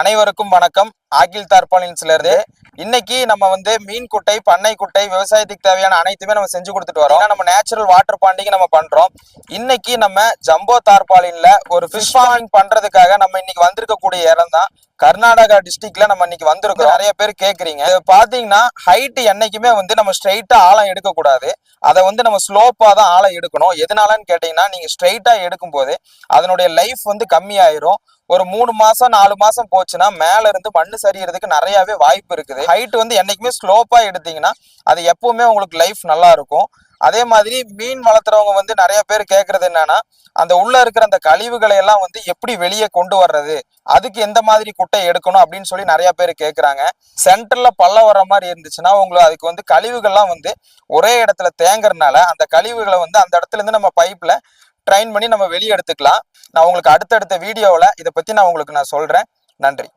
அனைவருக்கும் வணக்கம். ஆக்கில் தார்பாலின்ஸ்ல இருந்து இன்னைக்கு நம்ம வந்து மீன் குட்டை பண்ணை குட்டை விவசாயத்துக்கு தேவையான அனைத்துமே நம்ம செஞ்சு கொடுத்துட்டு வரோம். நம்ம நேச்சுரல் வாட்டர் பாண்டிங் நம்ம பண்றோம். இன்னைக்கு நம்ம ஜம்போ தார்பாலின்ல ஒரு ஃபிஷ் ஃபார்மிங் பண்றதுக்காக நம்ம இன்னைக்கு வந்திருக்கக்கூடிய இடம் தான் கர்நாடகா டிஸ்ட்ரிக்ட்ல நம்ம இன்னைக்கு வந்திருக்கோம். நிறைய பேர் கேக்குறீங்க. பாத்தீங்கன்னா ஹைட் என்னைக்குமே வந்து நம்ம ஸ்ட்ரைட்டா ஆழம் எடுக்க கூடாது அதை வந்து நம்ம ஸ்லோப்பா தான் ஆழம் எடுக்கணும். எதனாலன்னு கேட்டீங்கன்னா நீங்க ஸ்ட்ரைட்டா எடுக்கும் போது அதனுடைய லைஃப் வந்து கம்மியாயிரும். ஒரு மூணு மாசம் நாலு மாசம் போச்சுன்னா மேல இருந்து மண்ணு சரியறதுக்கு நிறையவே வாய்ப்பு இருக்குது. ஹைட் வந்து என்னைக்குமே ஸ்லோப்பா எடுத்தீங்கன்னா அது எப்பவுமே உங்களுக்கு லைஃப் நல்லா இருக்கும். அதே மாதிரி மீன் வளர்த்துறவங்க வந்து நிறைய பேர் கேட்கறது என்னன்னா அந்த உள்ள இருக்கிற அந்த கழிவுகளை எல்லாம் வந்து எப்படி வெளியே கொண்டு வர்றது? அதுக்கு எந்த மாதிரி குட்டை எடுக்கணும் அப்படின்னு சொல்லி நிறைய பேர் கேட்குறாங்க சென்டர்ல பள்ளம் வர மாதிரி இருந்துச்சுன்னா உங்களுக்கு அதுக்கு வந்து கழிவுகள்லாம் வந்து ஒரே இடத்துல தேங்குறதுனால அந்த கழிவுகளை வந்து அந்த இடத்துல இருந்து நம்ம பைப்ல ட்ரைன் பண்ணி நம்ம வெளியே எடுத்துக்கலாம். நான் உங்களுக்கு அடுத்தடுத்த வீடியோவில் இதை பற்றி நான் உங்களுக்கு நான் சொல்கிறேன் நன்றி.